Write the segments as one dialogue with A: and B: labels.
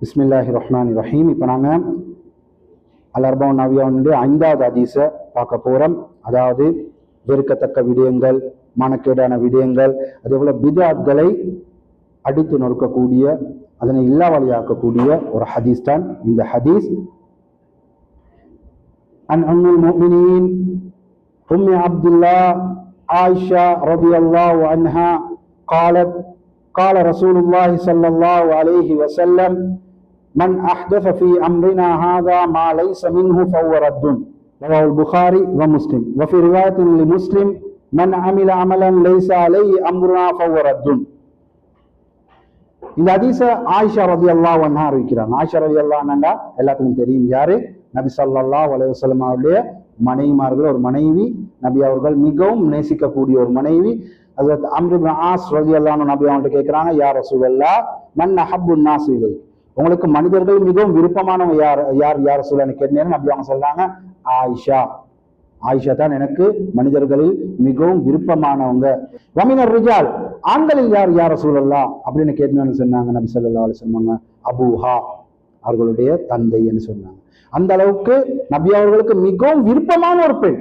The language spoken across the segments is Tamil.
A: பிஸ்மில்லாஹி ரஹ்மான் ரஹீம் இப்போ நாங்கள் அல் அர்பவுன் நவியாவுடைய ஐந்தாவது ஹதீஸை பார்க்க போகிறோம் அதாவது வெறுக்கத்தக்க விடயங்கள் மனக்கேடான விடயங்கள் அதே போல பிதாத்களை அடித்து நொறுக்கக்கூடிய அதனை இல்லாவழியாக்கக்கூடிய ஒரு ஹதீஸ் தான் இந்த ஹதீஸ் عن أم المؤمنين أم عبد الله عائشة رضي الله عنها قالت قال رسول الله صلى الله عليه وسلم من أحدث في أمرنا هذا ما ليس منه فهو رد رواه البخاري ومسلم وفي رواية لمسلم من عمل عملا ليس عليه أمرنا فهو رد இந்த ஹதீஸ ஆயிஷா ரதி அல்லா ஒன்னா அறிவிக்கிறாங்க ஆயிஷா ரதி அல்லா எல்லாத்துக்கும் தெரியும் யாரு நபி சல்லா அலைவசல்லம் அவருடைய மனைவிமார்கள் ஒரு மனைவி நபி அவர்கள் மிகவும் நேசிக்கக்கூடிய ஒரு மனைவி அது அம்ரிபின் ஆஸ் ரதி அல்லான்னு நபி அவங்கள்ட்ட கேட்கிறாங்க யார் ரசூலல்லா மன் அஹப்பு நாசு இலை உங்களுக்கு மனிதர்கள் மிகவும் விருப்பமானவங்க யார் யார் யார் சொல்லு எனக்கு என்ன அப்படி அவங்க சொல்றாங்க ஆயிஷா. ஆயிஷா தான் எனக்கு மனிதர்களில் மிகவும் விருப்பமானவங்க. வமினர் ரிஜால் ஆண்களில் யார் யார் சூழல்லா அப்படின்னு கேட்கணும்னு சொன்னாங்க நபி சொல்லா சொன்னாங்க அபூஹா அவர்களுடைய தந்தைன்னு சொன்னாங்க. அந்த அளவுக்கு நபி அவர்களுக்கு மிகவும் விருப்பமான ஒரு பெண்.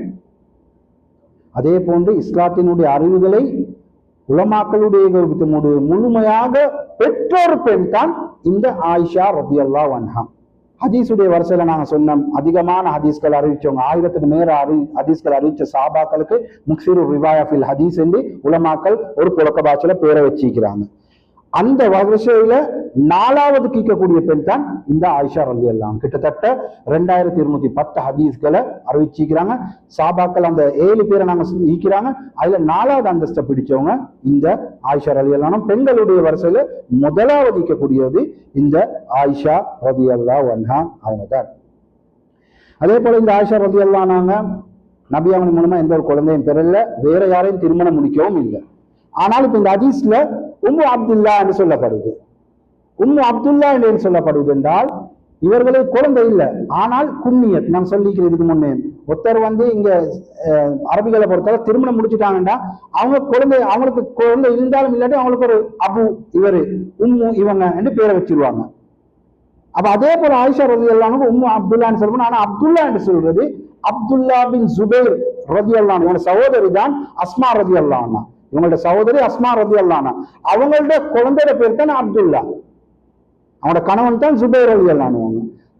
A: அதே போன்று இஸ்லாத்தினுடைய அறிவுகளை உலமாக்களுடைய முழுமையாக பெற்ற ஒரு பெண் தான் இந்த ஆயிஷா ரதி அல்லா வன்ஹா ஹதீஸுடைய வரிசையில நாங்க சொன்னோம் அதிகமான ஹதீஸ்கள் அறிவிச்சவங்க ஆயிரத்துக்கு மேல அறி ஹதீஸ்கள் அறிவிச்ச சாபாக்களுக்கு முக்சிரு ரிவாயா ஃபில் ஹதீஸ் என்று உலமாக்கள் ஒரு புழக்க பாய்ச்சல பேரை வச்சிருக்கிறாங்க. அந்த வரிசையில நாலாவது கீக்கக்கூடிய பெண் தான் இந்த ஆயிஷா ரலி எல்லாம் கிட்டத்தட்ட ரெண்டாயிரத்தி இருநூத்தி பத்து ஹதீஸ்களை அறிவிச்சிக்கிறாங்க சாபாக்கள் அந்த ஏழு பேரை நாங்க ஈக்கிறாங்க அதுல நாலாவது அந்தஸ்தை பிடிச்சவங்க இந்த ஆயிஷா ரலி எல்லாம் பெண்களுடைய வரிசையில முதலாவது ஈக்கக்கூடியது இந்த ஆயிஷா ரதி அல்லா வன்ஹா அவங்க தான். அதே போல இந்த ஆயிஷா ரதி நாங்க நபி அவங்க மூலமா எந்த ஒரு குழந்தையும் பெறல. வேற யாரையும் திருமணம் முடிக்கவும் இல்லை. ஆனால் இப்ப இந்த ஹதீஸ்ல உம்மு அப்துல்லா என்று சொல்லப்படுது. உம்மு அப்துல்லா என்று சொல்லப்படுவது என்றால் இவர்களுக்கு குழந்தை இல்லை. ஆனால் குன்னியத் நான் சொல்லிக்கிறதுக்கு முன்னே. ஒருத்தர் வந்து இங்க அரபிகளை பொறுத்தவரை திருமணம் முடிச்சுட்டாங்கன்னா அவங்க குழந்தை அவங்களுக்கு குழந்தை இருந்தாலும் இல்லாட்டி அவங்களுக்கு ஒரு அபு இவரு உம்மு இவங்க என்று பேரை வச்சிருவாங்க. அப்ப அதே போல ஆயிஷா ரதி அல்லானுக்கு உம்மு அப்துல்லான்னு சொல்லணும் ஆனா அப்துல்லா என்று சொல்றது அப்துல்லா பின் ஜுபேர் ரதி அல்லான் இவங்க சகோதரி தான் அஸ்மா ரதி அல்லான்னா இவங்களோட சகோதரி அஸ்மா ரதி அல்லானா அவங்களோட குழந்தையோட பேர் தான் அப்துல்லா. அவனோட கணவன் தான் ஜுபேர் ரவி அல்லானுவாங்க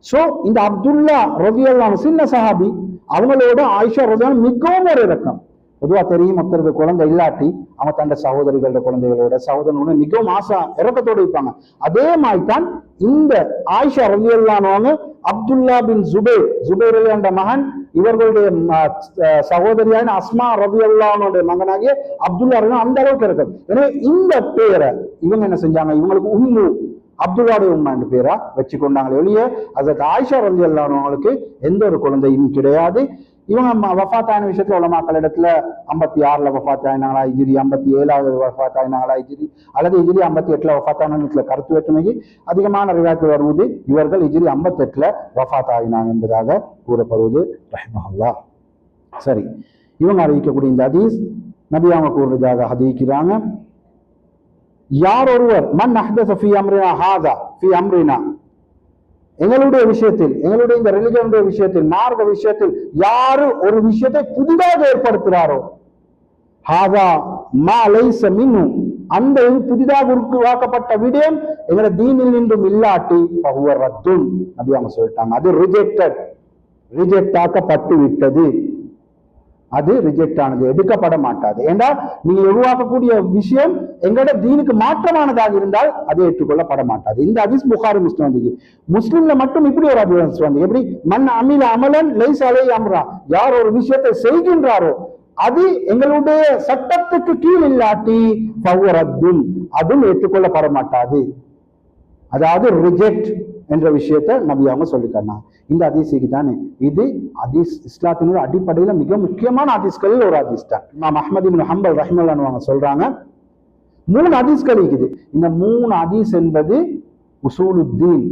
A: ஸோ இந்த அப்துல்லா ரவி அல்லான் சின்ன சஹாபி அவங்களோட ஆயிஷா ரதியான மிகவும் ஒரு இறக்கம். பொதுவா தெரியும் ஒருத்தருக்கு குழந்தை இல்லாட்டி அவன் தண்ட சகோதரிகளோட குழந்தைகளோட சகோதரனோட மிகவும் ஆசா இறக்கத்தோடு இருப்பாங்க. அதே மாதிரி தான் இந்த ஆயிஷா ரவி அல்லானவங்க அப்துல்லா பின் ஜுபேர் ஜுபேர் என்ற மகன் இவர்களுடைய சகோதரியான அஸ்மா ரவி அல்லானுடைய மகனாகிய அப்துல்லா அந்த அளவுக்கு இருக்கும் எனவே இந்த பேரை இவங்க என்ன செஞ்சாங்க? இவங்களுக்கு உம்மு அப்துல்லாடைய உம்மா என்ற பேரா வச்சு கொண்டாங்களே ஒழிய அதற்கு ஆயிஷா ரவி அல்லானவங்களுக்கு எந்த ஒரு குழந்தையும் கிடையாது. இவங்க வஃத் ஆன விஷயத்துல உலமாக்கள் இடத்துல ஐம்பத்தி ஆறுல வஃத் ஆயினாங்களா இஜிரி ஐம்பத்தி ஏழாவது வஃத் ஆயினாங்களா இஜிரி அல்லது இஜிரி ஐம்பத்தி எட்டுல வஃத் ஆனதுல கருத்து வேற்றுமைக்கு அதிகமான ரிவாயத்து வருவது இவர்கள் இஜிரி ஐம்பத்தி எட்டுல வஃத் ஆகினாங்க என்பதாக கூறப்படுவது ரஹ்மஹல்லா. சரி இவங்க அறிவிக்கக்கூடிய இந்த ஹதீஸ் நபி அவங்க கூறுறதாக அறிவிக்கிறாங்க யார் ஒருவர் மன் அஹ்தஸ ஃபி அம்ரினா ஹாதா? ஃபி அம்ரினா. எங்களுடைய விஷயத்தில் எங்களுடைய இந்த ரிலிஜனுடைய விஷயத்தில் மார்க்க விஷயத்தில் யாரு ஒரு விஷயத்தை புதிதாக ஏற்படுத்துகிறாரோ ஹாதா மா லைச அந்த புதிதாக உருவாக்கப்பட்ட விடயம் எங்களோட தீனில் நின்றும் இல்லாட்டி பகுவர் ரத்தும். அப்படி அவங்க சொல்லிட்டாங்க. அது ரிஜெக்டட் ரிஜெக்ட் ஆக்கப்பட்டு விட்டது அது ரிஜெக்ட் ஆனது எடுக்கப்பட மாட்டாது. ஏண்டா? நீங்க உருவாக்கக்கூடிய விஷயம் எங்களோட தீனுக்கு மாற்றமானதாக இருந்தால் அது ஏற்றுக்கொள்ளப்பட மாட்டாது. இந்த அதிஸ் புகாரி முஸ்லிம் வந்தது முஸ்லிம்ல மட்டும் இப்படி ஒரு அதிவன்ஸ் வந்து எப்படி? மண் அமில அமலன் லைஸ் அலை அம்ரா. யார் ஒரு விஷயத்தை செய்கின்றாரோ அது எங்களுடைய சட்டத்துக்கு கீழ் இல்லாட்டி பவரத்தும் அதுவும் ஏற்றுக்கொள்ளப்பட மாட்டாது. அதாவது ரிஜெக்ட் என்ற விஷயத்த நபி அவங்க சொல்லிக்காங்க இந்த அதிசிக்கு தானே இது அதிஸ் இஸ்லாத்தினுடைய அடிப்படையில் மிக முக்கியமான அதிஸ்களில் ஒரு அதிஸ் தான். நாம் அஹமது ஹம்பல் ரஹ்மல்லான்னு அவங்க சொல்றாங்க. மூணு அதிஸ்கள் இருக்குது. இந்த மூணு அதிஸ் என்பது உசூலுத்தீன்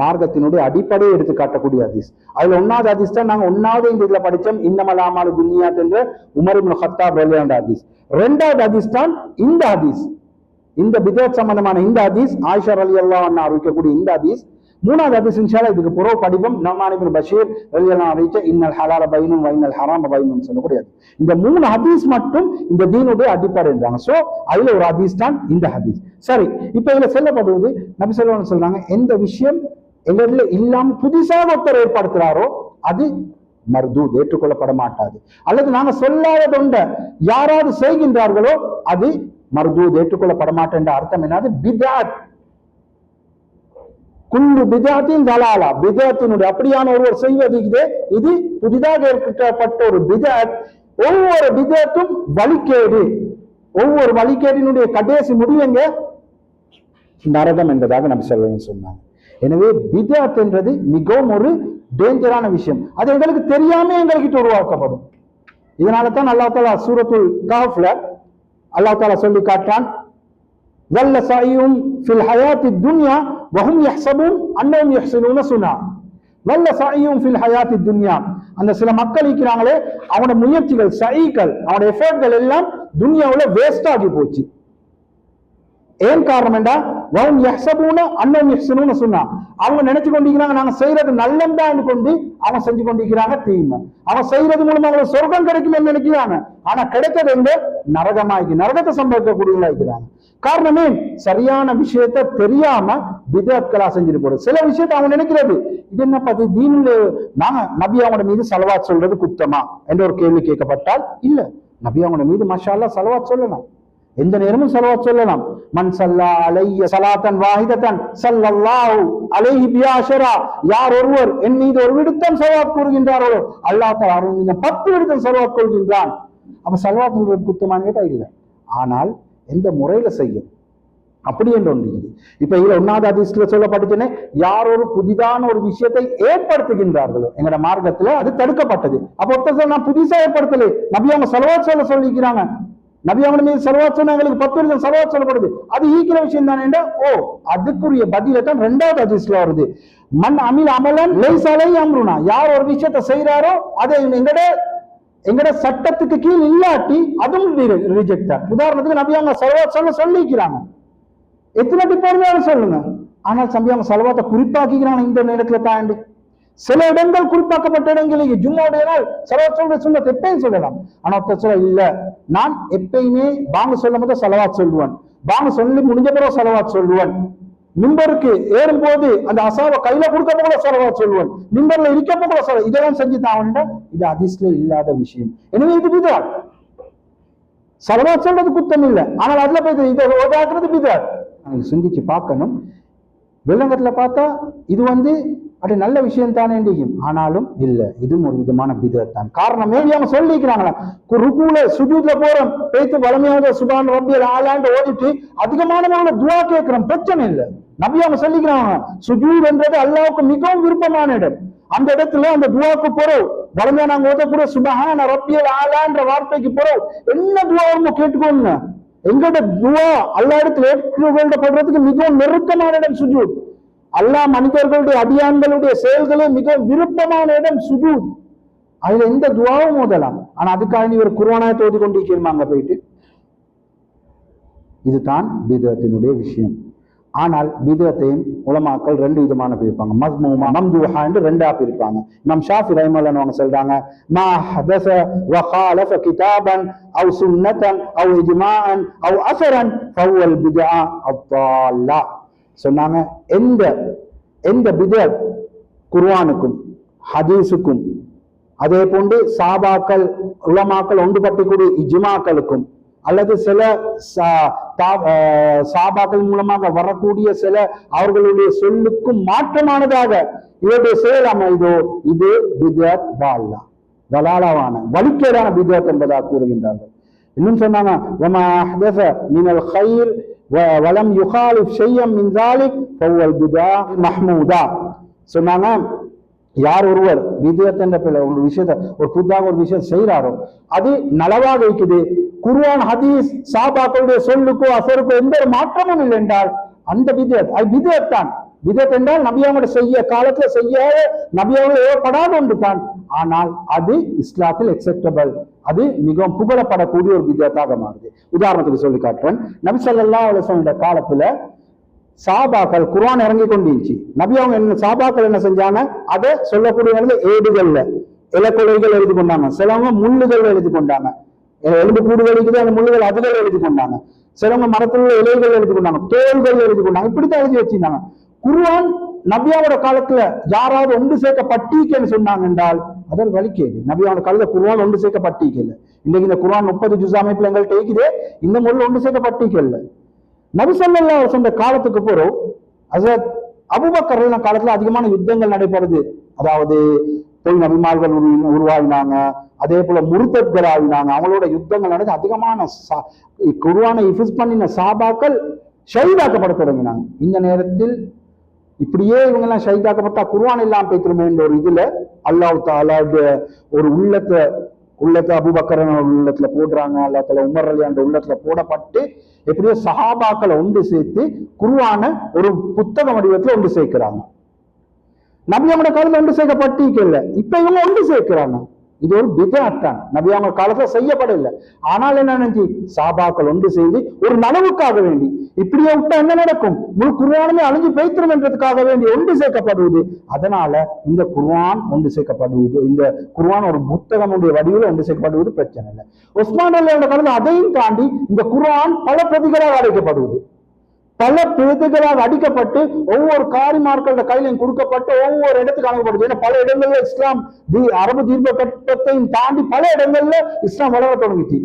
A: மார்க்கத்தினுடைய அடிப்படையை எடுத்து காட்டக்கூடிய அதிஸ் அதுல ஒன்னாவது அதிஸ் தான் நாங்க ஒன்னாவது இந்த இதுல படிச்சோம். இன்னமலாமாலு துன்யாத் என்ற உமர் இப்னு ஹத்தாப் அதிஸ் ரெண்டாவது அதிஸ் தான் இந்த அதிஸ் இந்த பிதத் சம்பந்தமான இந்த அதிஸ் ஆயிஷர் அலி அல்லா அறிவிக்கக்கூடிய இந்த அதிஸ் மூணாவது ஹதீஸ் செஞ்சாலும் இதுக்கு புறவு படிப்போம் நமானிபின் பஷீர் அலி அறிவிச்ச இன்னல் ஹலால பைனும் வைனல் ஹராம பைனும் சொல்லக்கூடியது இந்த மூணு ஹதீஸ் மட்டும் இந்த தீனுடைய அடிப்படைன்றாங்க சோ அதுல ஒரு ஹதீஸ் தான் இந்த ஹதீஸ். சரி இப்ப இதுல சொல்லப்படுவது நபி சொல்லுவாங்க சொல்றாங்க எந்த விஷயம் எங்களில் இல்லாம புதுசாக ஒருத்தர் ஏற்படுத்துறாரோ அது மர்தூத் ஏற்றுக்கொள்ளப்பட மாட்டாது. அல்லது நாங்க சொல்லாததொண்ட யாராவது செய்கின்றார்களோ அது மர்தூத் ஏற்றுக்கொள்ளப்பட மாட்டேன் அர்த்தம் என்னது பிதாத். குல்லு பிதாத்தின் தலாலா. பிதாத்தினுடைய அப்படியான ஒருவர் செய்வது இது. இது புதிதாக ஏற்பட்ட ஒரு பிதாத். ஒவ்வொரு பிதாத்தும் வழிகேடு. ஒவ்வொரு வழிகேடினுடைய கடைசி முடிவுங்க நரகம் என்பதாக நம்ம செல்வன் சொன்னாங்க. எனவே பிதாத் என்றது மிகவும் ஒரு டேஞ்சரான விஷயம். அது எங்களுக்கு தெரியாம எங்கள்கிட்ட உருவாக்கப்படும். இதனால தான் அல்லா தாலா சூரத்துல் காஃப்ல அல்லா தாலா சொல்லி காட்டான் ظل سعيهم ஃபில் الحياة الدنيا وهم يحسبون أنهم يحسنون சுனா. ظل சாயும் ஃபில் الحياة الدنيا அந்த சில மக்கள் இருக்கிறாங்களே அவனோட முயற்சிகள் சைகள் அவனோட எஃபர்ட்கள் எல்லாம் துன்யாவில் வேஸ்ட் ஆகி போச்சு. ஏன் காரணம் என்றா வவும் யஹ்சபூன அன்னம் யஹ்சனூன்னு சொன்னா அவங்க நினைச்சு கொண்டிருக்கிறாங்க நாங்க செய்யறது நல்லம்தான் கொண்டு அவன் செஞ்சு கொண்டிருக்கிறாங்க தீமை. அவன் செய்யறது மூலமா அவங்களுக்கு சொர்க்கம் கிடைக்கும்னு நினைக்கிறாங்க. ஆனா கிடைக்கிறது எங்க? நரகமாகி நரகத்தை சம்பவிக்கக்கூடியவங்களா இருக்கிறாங்க. காரணமே சரியான விஷயத்த தெரியாம விதத்களா செஞ்சுட்டு போறது. சில விஷயத்த அவன் நினைக்கிறது. இது என்ன பார்த்து தீனில் நாங்க நபி அவங்களோட மீது செலவா சொல்றது குத்தமா? என்ற ஒரு கேள்வி கேட்கப்பட்டால் இல்ல. நபி அவங்களோட மீது மஷாலா செலவா சொல்லலாம். எந்த நேரமும் செலவா சொல்லலாம். மண் சல்லா அலைய சலாத்தன் வாஹிதத்தன் சல்லல்லாஹு அலைஹி பியாஷரா யார் ஒருவர் என் மீது ஒரு விடுத்தம் செலவா கூறுகின்றாரோ அல்லாஹ் தஆலா பத்து விடுத்தம் செலவா கொள்கின்றான். அப்ப சலவாத் சொல்றது குத்தமான்னு கேட்டா இல்லை. ஆனால் எந்த முறையில செய்யும்? அப்படி என்று ஒன்று இருக்குது. இப்ப இதுல ஒன்னாவது அதிர்ஷ்டில சொல்லப்பட்டுச்சுன்னு யார் ஒரு புதிதான ஒரு விஷயத்தை ஏற்படுத்துகின்றார்களோ எங்களோட மார்க்கத்துல அது தடுக்கப்பட்டது. அப்ப ஒருத்தர் நான் புதுசா ஏற்படுத்தலை. நபி அவங்க செலவாத் சொல்ல சொல்லிக்கிறாங்க நபி அவங்க மீது செலவாத் சொன்னா எங்களுக்கு பத்து வருஷம் செலவாத் சொல்லப்படுது. அது ஈக்கிற விஷயம் தானே ஓ அதுக்குரிய பதில தான் ரெண்டாவது அதிர்ஷ்டில வருது. மண் அமில் அமலன் லைசாலை அம்ருனா. யார் ஒரு விஷயத்தை செய்யறாரோ அதை எங்கட எங்கட சட்டத்துக்கு கீழ் இல்லாட்டி அதுவும் ரிஜெக்ட் தான். உதாரணத்துக்கு நபி அவங்க செலவாத் சொல்ல சொல்லிக்கிறாங்க. எத்தனை டிபார்ட்மெண்ட் சொல்லுங்க. ஆனால் சம்பி அவங்க செலவாத்தை குறிப்பாக்கிக்கிறாங்க இந்த நேரத்துல தாண்டி. சில இடங்கள் குறிப்பாக்கப்பட்ட இடங்களுக்கு ஜும்மாவுடைய நாள் செலவாத் சொல்ற சுண்ணத் எப்பயும் சொல்லலாம். ஆனா ஒருத்தர் சொல்ல இல்ல. நான் எப்பயுமே பாங்க சொல்லும் போது செலவாத் சொல்லுவேன். பாங்க சொல்லி முடிஞ்ச பிறகு செலவாத் சொல்லுவேன். மிம்பருக்கு ஏறும்போது அந்த அசாவை கையில கொடுக்க கூட செலவாத் சொல்லுவேன். மிம்பர்ல இருக்க கூட சொல்ல இதெல்லாம் செஞ்சு தாவன்டா இது அதிர்ஷ்ட இல்லாத விஷயம். எனவே இது பிதா சலவாத் சொல்றது குத்தம் இல்லை. ஆனால் அதுல போய் இதை ஓதாக்குறது பிதார் சிந்திச்சு பார்க்கணும். வெள்ளங்கத்துல பார்த்தா இது வந்து அது நல்ல விஷயம் தானே ஆனாலும் இல்ல இதுவும் ஒரு விதமான பிதத்தான். காரணம் மேபி அவங்க சொல்லிக்கிறாங்களா? ருக்குல சுஜூத்ல போறோம் பேத்து வளமையாக சுபான் ரப்பியல் ஆளாண்டு ஓதிட்டு அதிகமான துவா கேட்கிறோம். பிரச்சனை இல்லை. நபி அவங்க சொல்லிக்கிறாங்க சுஜூத் என்றது அல்லாவுக்கு மிகவும் விருப்பமான இடம். அந்த இடத்துல அந்த துவாக்கு போறோம். வளமையா நாங்க ஓதக்கூடிய சுபஹான ரப்பியல் ஆளான்ற வார்த்தைக்கு போறோம். என்ன துவாவும் கேட்டுக்கோங்க. எங்களோட துவா அல்லா இடத்துல ஏற்றுக்கொள்ளப்படுறதுக்கு மிகவும் நெருக்கமான இடம் சுஜூத். அல்லா மனிதர்களுடைய அடியான்களுடைய செயல்களும் மிக விருப்பமான இடம் சுஜூத் அதுல எந்த துவாவும் ஓதலாம். ஆனா அதுக்காக நீ ஒரு குர்வானாயத்தை ஓதி கொண்டிருக்கணுமா அங்க போயிட்டு? இதுதான் பீதத்தினுடைய விஷயம். ஆனால் பீதத்தையும் உலமாக்கள் ரெண்டு விதமான பிரிப்பாங்க. மஸ்மூமா மம்தூஹா என்று ரெண்டா பிரிப்பாங்க. நம் ஷாஃபி ரஹிமல்லன் அவங்க சொல்றாங்க மா ஹதஸ வ காலஃப கிதாபன் அவ் சுன்னதன் அவ் இஜ்மாஅன் அவ் அசரன் ஃபவல் பித்ஆ அத்தாலா சொன்னாங்க எந்த எந்த பிதத் குர்வானுக்கும் ஹதீஸுக்கும் அதே போன்று சாபாக்கள் உலமாக்கள் ஒன்றுபட்டக்கூடிய இஜ்மாக்களுக்கும் அல்லது சில சா- சாபாக்கள் மூலமாக வரக்கூடிய சில அவர்களுடைய சொல்லுக்கும் மாற்றமானதாக இவருடைய செயல் அமைதோ இது பிதத் தால்லா தலாலாவான வலிக்கேடான பிதத் என்பதாக கூறுகின்றார்கள். இன்னும் சொன்னாங்க வலம் யுகாலிப் செய்யம் மின்தாலிக் பௌவல் பிதா மஹ்மூதா. சொன்னாங்க யார் ஒருவர் விதயத்தின்ற பிள்ளை ஒரு விஷயத்தை ஒரு புத்தாக ஒரு விஷயம் செய்யறாரோ அது நலவாக இருக்குது. குர்வான் ஹதீஸ் சாபாக்களுடைய சொல்லுக்கோ அசருக்கோ எந்த ஒரு மாற்றமும் இல்லை என்றால் அந்த விதயத் அது விதயத்தான். விதத் என்றால் நபியாவோட செய்ய காலத்துல செய்ய நபியாவோட ஏவப்படாத ஒன்று தான் ஆனால் அது இஸ்லாத்தில் அக்செப்டபிள் அது மிகவும் புகழப்படக்கூடிய ஒரு விதத்தாக மாறுது. உதாரணத்துக்கு சொல்லி காட்டுறேன். நபிசல்லா அலுவலோட காலத்துல சாபாக்கள் குரான் இறங்கி கொண்டிருந்துச்சு. நபி அவங்க என்ன சாபாக்கள் என்ன செஞ்சாங்க? அதை சொல்லக்கூடிய நேரத்துல ஏடுகள்ல இலக்கொலைகள் எழுதி கொண்டாங்க. சிலவங்க முள்ளுகள் எழுதி கொண்டாங்க. எலும்பு கூடுகள் இருக்குது அந்த முள்ளுகள் அதுகள் எழுதி கொண்டாங்க. சிலவங்க மரத்தில் உள்ள இலைகள் எழுதி கொண்டாங்க. தோள்கள் எழுதி கொண்டாங்க. இப்படித்தான் எழுதி வச்சிருந்தாங்க. குருவான் நபியாவோட காலத்துல யாராவது ஒன்று சேர்க்க பட்டிக்குன்னு சொன்னாங்க என்றால் அதன் வலிக்கேடு நபியான காலத்துல குர்வான் ஒன்று சேர்க்க பட்டிக்கல இன்னைக்கு இந்த குர்ஆன் முப்பது ஜூஸ் அமைப்புல எங்கள்கிட்ட இருக்குது. இந்த முறையில் ஒன்று சேர்க்க பட்டிக்கல நபி சொல்லா அலைஹி காலத்துக்கு பிறகு அசத் அபூபக்கர் காலத்துல அதிகமான யுத்தங்கள் நடைபெறுது. அதாவது பெண் அபிமார்கள் உருவாகினாங்க அதே போல முருத்தர்கள் ஆகினாங்க அவங்களோட யுத்தங்கள் நடந்து அதிகமான சா- இஃபிஸ் பண்ணின சாபாக்கள் ஷைதாக்கப்பட தொடங்கினாங்க. இந்த நேரத்தில் இப்படியே இவங்க எல்லாம் ஷஹீதாக்கப்பட்டா குர்ஆன் இல்லாம என்ற ஒரு இதுல அல்லாஹ் தாலா ஒரு உள்ளத்தை உள்ளத்தை அபுபக்கரன் உள்ளத்துல போடுறாங்க. அல்லாத்துல உமர் அலி அந்த உள்ளத்துல போடப்பட்டு எப்படியோ சஹாபாக்களை ஒன்று சேர்த்து குருவான ஒரு புத்தக வடிவத்துல ஒன்று சேர்க்கிறாங்க. நம்ம காலத்துல ஒன்று சேர்க்கப்பட்டிருக்கல இப்ப இவங்க ஒன்று சேர்க்கிறாங்க. இது ஒரு விதாத்தான் நபி அவங்க காலத்துல செய்யப்படவில்லை. ஆனால் என்ன நினைச்சு? சாபாக்கள் ஒன்று செய்து ஒரு நனவுக்காக வேண்டி. இப்படியே விட்டா என்ன நடக்கும்? முழு குர்வானுமே அழிஞ்சு பேய்த்திரும் என்றதுக்காக வேண்டி ஒன்று சேர்க்கப்படுவது. அதனால இந்த குர்ஆன் ஒன்று சேர்க்கப்படுவது இந்த குர்வான் ஒரு புத்தகமுடைய வடிவில் ஒன்று சேர்க்கப்படுவது பிரச்சனை இல்லை. உஸ்மான் அலியோட காலத்துல அதையும் தாண்டி இந்த குர்ஆன் பல பிரதிகளாக அழைக்கப்படுவது. பல பிரதிகளாக அடிக்கப்பட்டு ஒவ்வொரு காரிமார்களோட கையிலையும் கொடுக்கப்பட்டு ஒவ்வொரு இடத்துக்கு அணுகப்படுது ஏன்னா பல இடங்கள்ல இஸ்லாம் தி- அரபு தீர்க்க கட்டத்தையும் தாண்டி பல இடங்கள்ல இஸ்லாம் வளர தொடங்கிச்சு.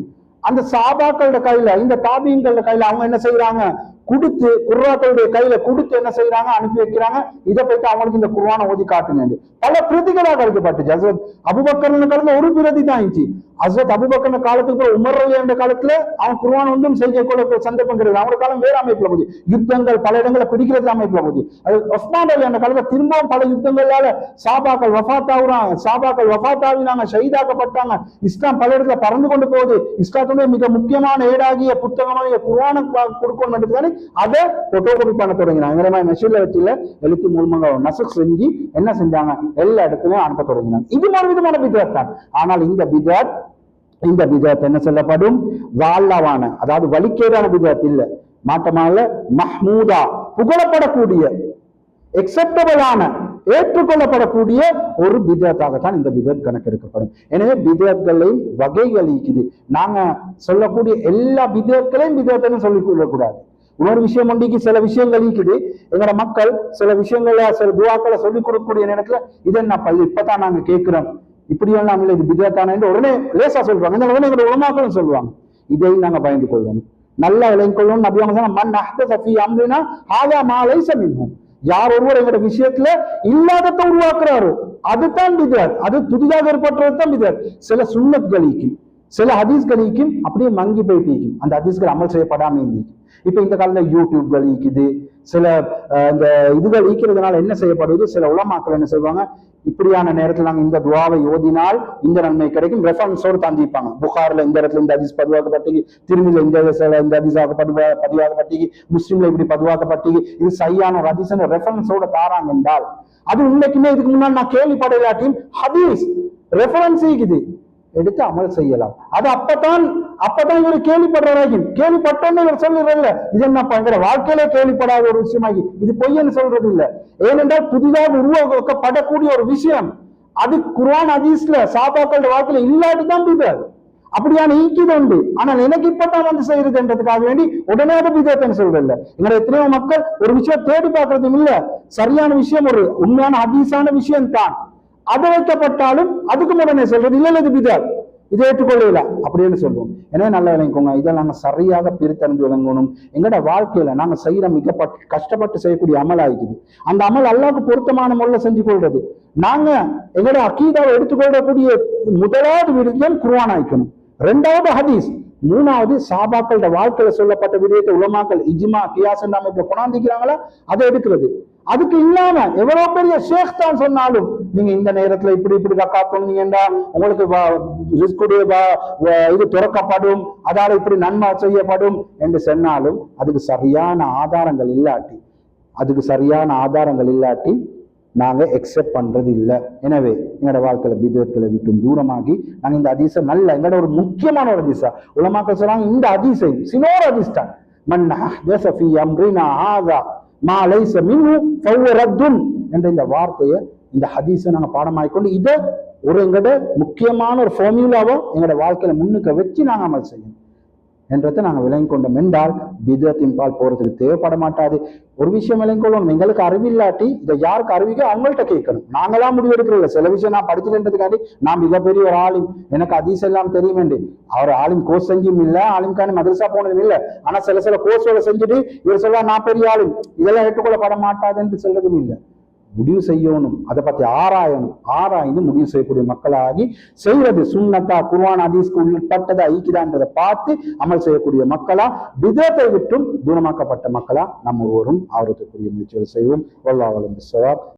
A: அந்த சாபாக்களோட கையில இந்த தாபியங்களோட கையில அவங்க என்ன செய்யறாங்க கொடுத்து குர்ராக்களுடைய கையில கொடுத்து என்ன செய்யறாங்க அனுப்பி வைக்கிறாங்க. இதை போயிட்டு அவங்களுக்கு இந்த குர்வான ஓதி காட்டுங்க பல பிரதிகளாக அளிக்கப்பட்டுச்சு. ஹசரத் அபுபக்கர்னு காலத்துல ஒரு பிரதி தான் இருந்துச்சு ஹசரத் அபுபக்கர் காலத்துக்கு அப்புறம் உமர் என்ற காலத்துல அவன் குர்வான் ஒன்றும் செய்யக்கூட சந்தர்ப்பம் கிடையாது அவங்க காலம் வேற அமைப்புல போச்சு. யுத்தங்கள் பல இடங்களை பிடிக்கிறது அமைப்புல போச்சு. அது ஒஸ்மான் அலி என்ற காலத்துல திரும்பவும் பல யுத்தங்களால சாபாக்கள் வஃபாத்தாவுறாங்க சாபாக்கள் வஃபாத்தாவினாங்க ஷஹீதாக்கப்பட்டாங்க. இஸ்லாம் பல இடத்துல பறந்து கொண்டு போகுது. இஸ்லாத்துடைய மிக முக்கியமான ஏடாகிய புத்தகமாக குர்வான கொடுக்கணும் என்றதுக்கான அதை போட்டோ காப்பி பண்ண தொடங்கினாங்க. இந்த மாதிரி மெஷினில் வச்சுல எழுத்து மூலமாக நசுக் செஞ்சு என்ன செஞ்சாங்க? எல்லா இடத்துலயும் அனுப்ப தொடங்கினாங்க. இது மாதிரி விதமான பிதாத் தான். ஆனால் இந்த பிதாத் இந்த பிதாத் என்ன சொல்லப்படும்? வாழவான அதாவது வலிக்கேடான பிதாத் இல்ல. மாட்டமாக மஹ்மூதா புகழப்படக்கூடிய எக்ஸப்டபிளான ஏற்றுக்கொள்ளப்படக்கூடிய ஒரு பிதத்தாகத்தான் இந்த பிதத் கணக்கெடுக்கப்படும். எனவே பிதத்களையும் வகைகள் இருக்குது நாங்க சொல்லக்கூடிய எல்லா பிதத்களையும் பிதத்துன்னு சொல்லிக் கொள்ளக்கூடாது. இன்னொரு விஷயம் ஒன்றிக்கு சில விஷயங்கள் இருக்குது. எங்களோட மக்கள் சில விஷயங்கள சில துவாக்களை சொல்லிக் கொடுக்கக்கூடிய நேரத்துல இது நான் பள்ளி இப்பதான் நாங்க கேட்கிறோம். இப்படி எல்லாம் இல்லை இது பிதத்தான உடனே லேசா சொல்றாங்க. இந்த உடனே எங்களோட உலமாக்களும் சொல்லுவாங்க. இதை நாங்க பயந்து கொள்வோம் நல்லா விளங்கிக் கொள்ளணும். அப்படி அவங்க சொன்னா, மன் அஹ்தஸ அம்ரினா ஹாதா யார் ஒருவர் எங்களோட விஷயத்துல இல்லாதத்தை உருவாக்குறாரோ அதுதான் பிதாத். அது புதிதாக ஏற்பட்டது தான் சில சுன்னத் கலிக்கும் சில ஹதீஸ்கள் ஈக்கும் அப்படியே மங்கி போயிட்டு ஈக்கும் அந்த ஹதீஸ்கள் அமல் செய்யப்படாம இருந்தீங்க இப்ப இந்த காலத்துல யூடியூப்கள் ஈக்குது சில இந்த இதுகள் ஈக்கிறதுனால என்ன செய்யப்படுது? சில உலமாக்கள் என்ன செய்வாங்க? இப்படியான நேரத்துல நாங்கள் இந்த துவாவை ஓதினால் இந்த நன்மை கிடைக்கும். ரெஃபரன்ஸோடு தந்திப்பாங்க புகார்ல இந்த இடத்துல இந்த அதிஸ் பதிவாக்கப்பட்டு திரும்பியில் இந்த இடத்துல இந்த அதிசாக பதிவா முஸ்லீம்ல இப்படி பதிவாக்கப்பட்டு இது சரியான ஒரு அதிசன ரெஃபரன்ஸோட தாராங்க என்றால் அது உண்மைக்குமே இதுக்கு முன்னாடி நான் கேள்விப்படையாட்டியும் ஹதீஸ் ரெஃபரன்ஸ் இருக்குது எடுத்து அமல் செய்யலாம். அது அப்பதான் அப்பதான் இவர் கேள்விப்படுறாங்க கேள்விப்பட்டோன்னு இவர் சொல்லுறதில்ல இது என்னப்பா எங்கிற வாழ்க்கையிலே கேள்விப்படாத ஒரு விஷயமாகி. இது பொய்யன்னு சொல்றது இல்ல ஏனென்றால் புதிதாக உருவாக்கப்படக்கூடிய ஒரு விஷயம். அது குர்ஆன் அதீஸ்ல சாபாக்களோட வாழ்க்கையில இல்லாட்டி தான் பிதர் அப்படியான ஈக்கிது உண்டு. ஆனால் எனக்கு இப்பதான் வந்து செய்யறதுன்றதுக்காக வேண்டி உடனே அதை பிதத்தன்னு சொல்றதில்ல. எங்களை எத்தனையோ மக்கள் ஒரு விஷயம் தேடி பார்க்கறதும் இல்ல. சரியான விஷயம் ஒரு உண்மையான அதீசான விஷயம் தான் அது வைக்கப்பட்டாலும் அதுக்கு உடனே சொல்றது? இல்ல இல்ல இது இதை ஏற்றுக்கொள்ளல அப்படின்னு சொல்லுவோம் எனவே நல்லா விளங்கிக்கோங்க இதை நாங்க சரியாக பிரித்தறிஞ்சு விளங்கணும். எங்களோட வாழ்க்கையில நாங்க செய்யற மிக கஷ்டப்பட்டு செய்யக்கூடிய அமல் ஆகிக்குது அந்த அமல் அல்லாவுக்கு பொருத்தமான முறையில் செஞ்சு கொள்றது. நாங்க எங்களோட அக்கீதாவை எடுத்துக்கொள்ளக்கூடிய முதலாவது விருதம் குர்ஆன் ஆயிக்கணும். ரெண்டாவது ஹதீஸ். மூணாவது சாபாக்களோட வாழ்க்கையில சொல்லப்பட்ட விடயத்தை உலமாக்கள் இஜிமா கியாஸ் அமைப்புல கொண்டாந்திக்கிறாங்களா அதை எடுக்கிறது. அதுக்கு இல்லாம எவ்வளவு பெரிய ஷேக் தான் சொன்னாலும் நீங்க இந்த நேரத்துல இப்படி இப்படி ரக்கா உங்களுக்கு ரிஸ்குடைய இது துறக்கப்படும் அதால இப்படி நன்மை செய்யப்படும் என்று சொன்னாலும் அதுக்கு சரியான ஆதாரங்கள் இல்லாட்டி அதுக்கு சரியான ஆதாரங்கள் இல்லாட்டி நாங்க எக்ஸெப்ட் பண்றது இல்லை எனவே எங்களோட வாழ்க்கையில பிதத்துகளை விட்டு தூரமாகி நாங்க இந்த அதிசை நல்ல எங்களோட ஒரு முக்கியமான ஒரு அதிசா உலமாக்கள் சொல்றாங்க இந்த அதிசை சினோர் அதிர்ஷ்டம் மன்னா தேசபி ஃபீ அம்ரினா ஹாதா. மா லைஸ மின்ஹு என்ற இந்த வார்த்தையை இந்த ஹதீஸை நாங்கள் பாடமாக்கிக்கொண்டு இதை ஒரு எங்களோட முக்கியமான ஒரு ஃபார்முலாவோ எங்களோட வாழ்க்கையில முன்னுக்கு வச்சு நாங்கள் அமல் செய்யணும். என்றதை நாங்கள் விளங்கி கொண்டோம் என்றால் பிதத்தின் பால் போறதுக்கு தேவைப்பட மாட்டாது ஒரு விஷயம் விளங்கி கொள்ளணும் எங்களுக்கு அறிவில்லாட்டி இதை யாருக்கு அறிவிக்க? அவங்கள்ட்ட கேட்கணும். நாங்களா முடிவு எடுக்கிறோம் சில விஷயம் நான் படிச்சுட்டதுக்காண்டி நான் மிகப்பெரிய ஒரு ஆளும். எனக்கு அதிசயம் எல்லாம் தெரியும் அவர் ஆளும் கோர்ஸ் செஞ்சும் இல்லை ஆளும்கான மதரசா போனதும் இல்லை. ஆனா சில சில கோர்ஸோட செஞ்சுட்டு இவர் சொல்ல நான் பெரிய ஆளும். இதெல்லாம் ஏற்றுக்கொள்ளப்பட மாட்டாது என்று சொல்றதும் இல்லை. முடிவு செய்யணும். அதை பத்தி ஆராயணும். ஆராய்ந்து முடிவு செய்யக்கூடிய மக்களாகி செய்வது சுண்ணத்தா குர்ஆன் அதீஸ்க்கு உட்பட்டதா ஈக்குதான்றதை பார்த்து அமல் செய்யக்கூடிய மக்களா விதத்தை விட்டும் தூரமாக்கப்பட்ட மக்களா நம்ம ஒருவரும் ஆர்வத்துக்குரிய முயற்சிகள் செய்வோம். வல்லாவலம் சவாப்